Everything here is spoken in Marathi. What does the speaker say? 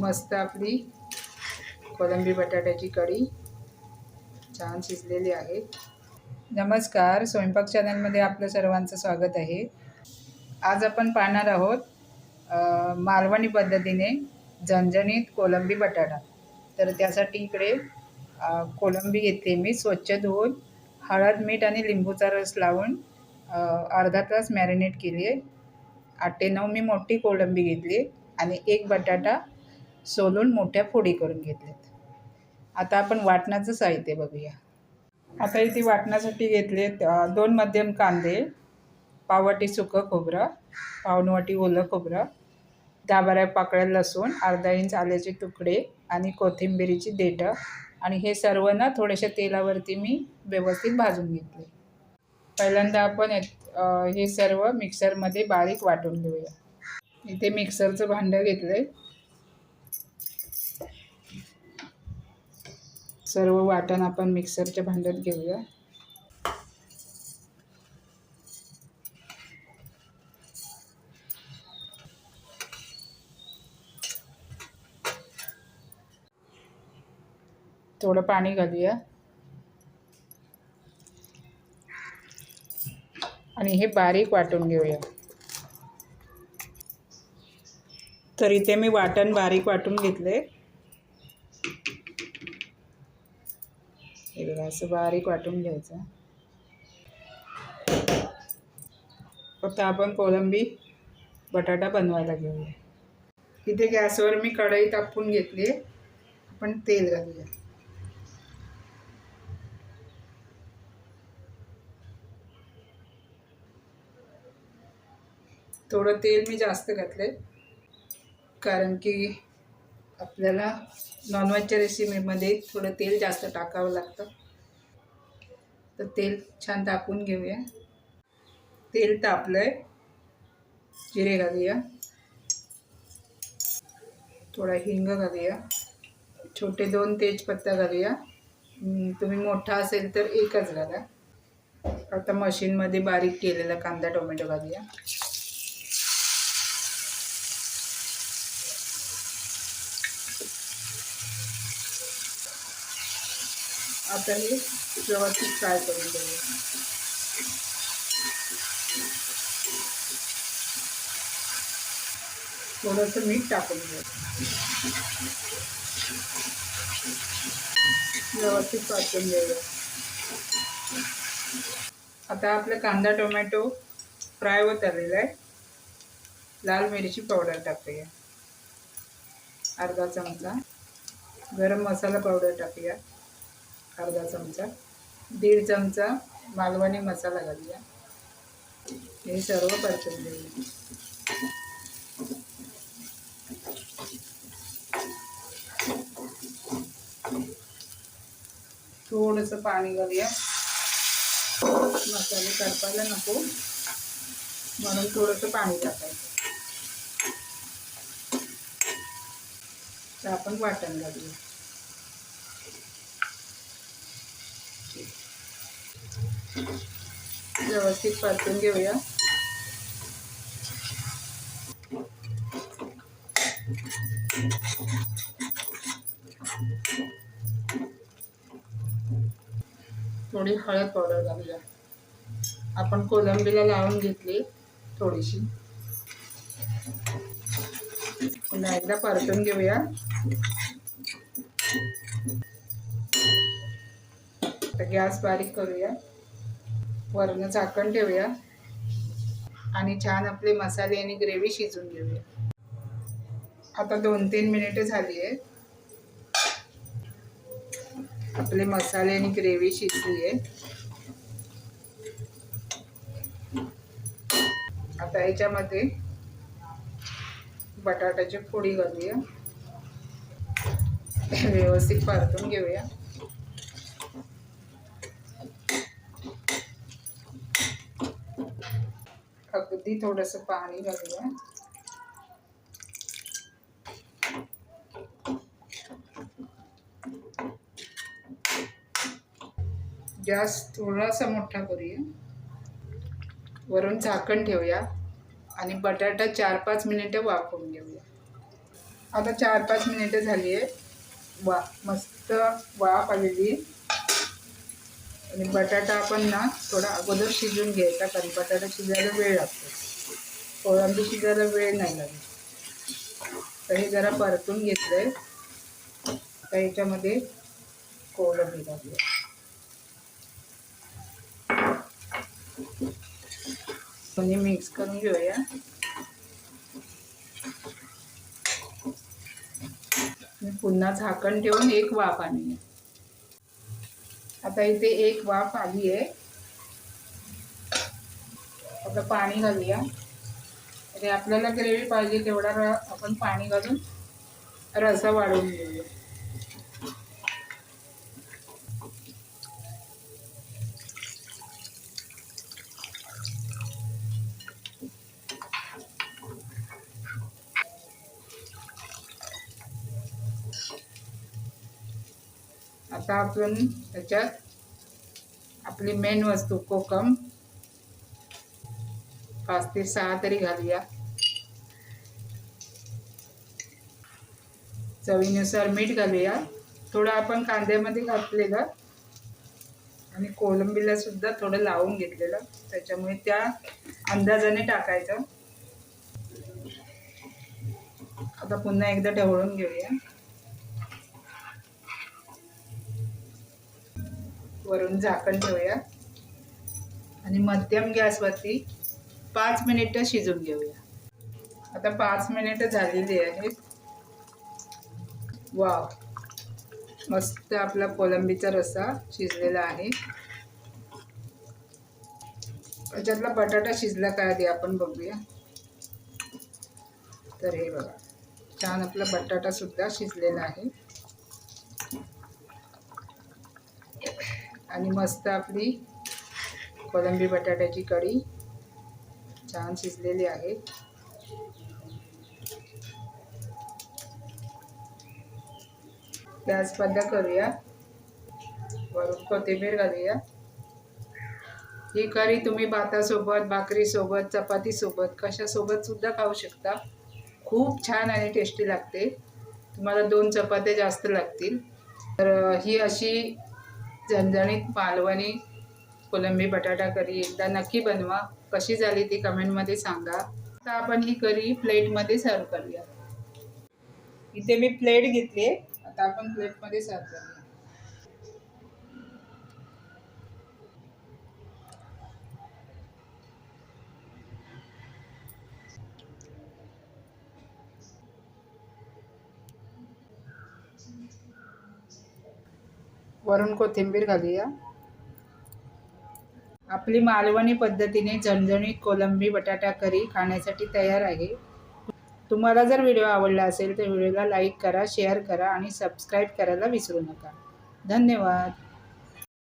मस्त आपली कोलंबी बटाट्याची कढी. छान शिजलेली आहे. नमस्कार स्वयंपाक चॅनलमध्ये आपलं सर्वांचं स्वागत आहे. आज आपण पाहणार आहोत मालवणी पद्धतीने झणझणीत कोलंबी बटाटा. तर त्यासाठी इकडे कोलंबी घेतली मी स्वच्छ धुवून हळद मीठ आणि लिंबूचा रस लावून अर्धा तास मॅरिनेट केली आहे आठ ते नऊ मी मोठी कोलंबी घेतली आणि एक बटाटा सोलून मोठ्या फोडी करून घेतल्यात आता आपण वाटणाचं साहित्य बघूया. आता इथे वाटण्यासाठी घेतले दोन मध्यम कांदे पाववाटी सुकं खोबरं पावनवाटी ओलं खोबरं दहा बारा पाकळ्या लसूण अर्धा इंच आल्याचे तुकडे आणि कोथिंबिरीची देठं आणि हे सर्व ना थोड्याशा तेलावरती मी व्यवस्थित भाजून घेतले. पहिल्यांदा आपण हे सर्व मिक्सरमध्ये बारीक वाटून घेऊया. इथे मिक्सरचं भांडं घेतलं आहे सर्व वाटण आपण मिक्सरच्या भांड्यात घेऊया. थोडं पाणी घालूया. आणि हे बारीक वाटून घेऊया. तर इथे मी वाटण बारीक वाटून घेतले हे बघा असं बारीक वाटून घ्यायचं. फक्त आपण कोलंबी बटाटा बनवायला घेऊया. इथे गॅसवर मी कढई तापून घेतली आपण तेल घालूया. थोडं तेल मी जास्त घातले कारण की आपल्याला नॉनव्हेजच्या रेसिपीमध्ये थोडं तेल जास्त टाकावं लागतं. तर तेल छान तापून घेऊया. तेल तापलं आहे जिरे घालूया. थोडा हिंग घालूया. छोटे दोन तेजपत्ता घालूया. तुम्ही मोठा असेल तर एकच घाला. आता मशीनमध्ये बारीक केलेला कांदा टोमॅटो घालूया. आता हे व्यवस्थित फ्राय करून घेऊया थोडंसं मीठ टाकून घेऊ. व्यवस्थित पाठवून घेऊया. आता आपला कांदा टोमॅटो फ्राय होत आलेला आहे. लाल मिरची पावडर टाकूया. अर्धा चमचा. गरम मसाला पावडर टाकूया. अर्धा चमचा दीड चमचा मालवणी मसाला घालूया. हे सर्व परतून घेऊया. थोडंसं पाणी घालूया. मसाले करपायला नको. म्हणून थोडंसं पाणी टाकायचं. आपण वाटण घालूया. व्यवस्थित परतून घेऊया. थोडी हळद पावडर घालूया. आपण कोलंबीला लावून घेतली थोडीशी. पुन्हा एकदा परतून घेऊया. गॅस बारीक करूया. वरनं झाकण ठेवूया. आणि छान आपले मसाले आणि ग्रेव्ही शिजून घेऊया. आता दोन तीन मिनिटे झाली आहे आपले मसाले आणि ग्रेव्ही शिजली आहे आता याच्यामध्ये बटाट्याची फोडी घालूया. व्यवस्थित परतून घेऊया. अगदी थोडंसं पाणी घालूया. गॅस थोडासा मोठा करूया. वरून झाकण ठेवूया आणि बटाटा चार पाच मिनिटं वाफवून घेऊया. आता चार पाच मिनिटं झाली आहे वा मस्त वाफ आलेली. आहे. आणि बटाटा आपण ना थोडा अगोदर शिजून घ्यायचा कारण बटाटा शिजायला वेळ लागतो. कोळंबी शिजायला वेळ नाही लागत. तर हे जरा परतून घेतलं आहे आता याच्यामध्ये कोळंबी घालूया. दोन्ही मिक्स करून घेऊया. पुन्हा झाकण ठेवून एक वाफ आणूया. आता इथे एक वाफ आली आहे. आता पाणी घालूया. आणि आपल्याला ग्रेव्ही पाहिजे तेवढा र आपण पाणी घालून रसा वाढवून घेऊया. आता आपण त्याच्यात आपली मेन वस्तू कोकम पाच ते सहा तरी घालूया. चवीनुसार मीठ घालूया. थोडं आपण कांद्यामध्ये घातलेलं आणि कोलंबीला सुद्धा थोडं लावून घेतलेलं. त्याच्यामुळे त्या अंदाजाने टाकायचं. आता पुन्हा एकदा ढवळून घेऊया. वरून झाकण ठेवूया. आणि मध्यम गॅसवरती पाच मिनिटं शिजून घेऊया. आता पाच मिनिटं झालेली आहेत. वाव. मस्त आपला कोलंबीचा रस्सा शिजलेला आहे. त्याच्यातला बटाटा शिजला काय आधी आपण बघूया. तर हे बघा. छान आपला बटाटासुद्धा शिजलेला आहे. आणि मस्त आपली कोलंबी बटाट्याची कढी छान शिजलेली आहे. गॅस बंद करूया. वरून कोथिंबीर घालूया. ही करी तुम्ही भातासोबत भाकरीसोबत चपातीसोबत कशासोबत सुद्धा खाऊ शकता. खूप छान आणि टेस्टी लागते. तुम्हाला दोन चपात्या जास्त लागतील. तर ही अशी झणझणीत मालवणी कोलंबी बटाटा करी एकदा नक्की बनवा. कशी झाली ती कमेंटमध्ये सांगा. आता आपण ही करी प्लेटमध्ये सर्व करूया. इथे मी प्लेट घेतली आहे. आता आपण प्लेटमध्ये सर्व करूया. वरून कोथिंबीर घालूया. आपली मालवणी पद्धतीने झणझणीत कोलंबी बटाटा करी खाण्यासाठी तयार आहे. तुम्हाला जर व्हिडिओ आवडला असेल तर व्हिडिओला लाईक करा शेअर करा आणि सबस्क्राईब करायला विसरू नका. धन्यवाद.